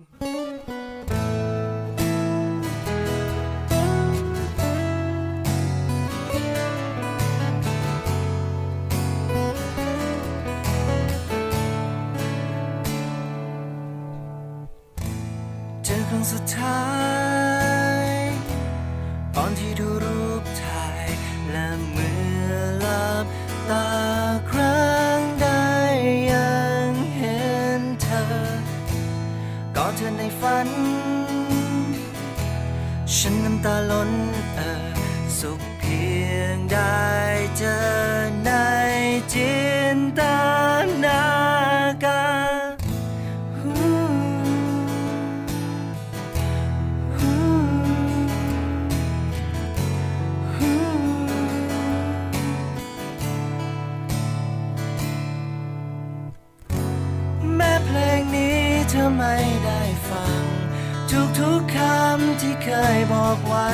เจอครั้งสุดท้าย ตอนที่ดูรูปถ่ายและเมื่อ เธอในฝัน ฉันน้ำตาล้นเออสุขเพียงได้เจอ เธอไม่ได้ฟัง ทุกๆคำที่เคยบอกไว้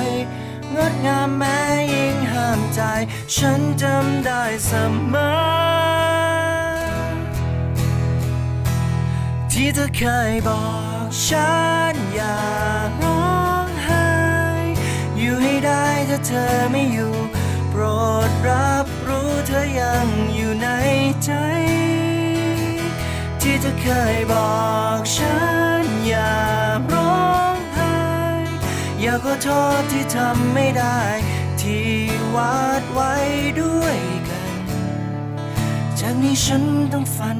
งดงามแม้ยิ่งห้ามใจ ฉันจำได้เสมอ ที่เธอเคยบอกฉันอย่าร้องไห้ อยู่ให้ได้ถ้าเธอไม่อยู่ โปรดรับรู้เธอยังอยู่ในใจ ธอเคยบอกฉันอย่าร้องไห้อยากขอโทษที่ทำไม่ได้ ที่วาดไว้ด้วยกัน จากนี้ฉันต้องฝัน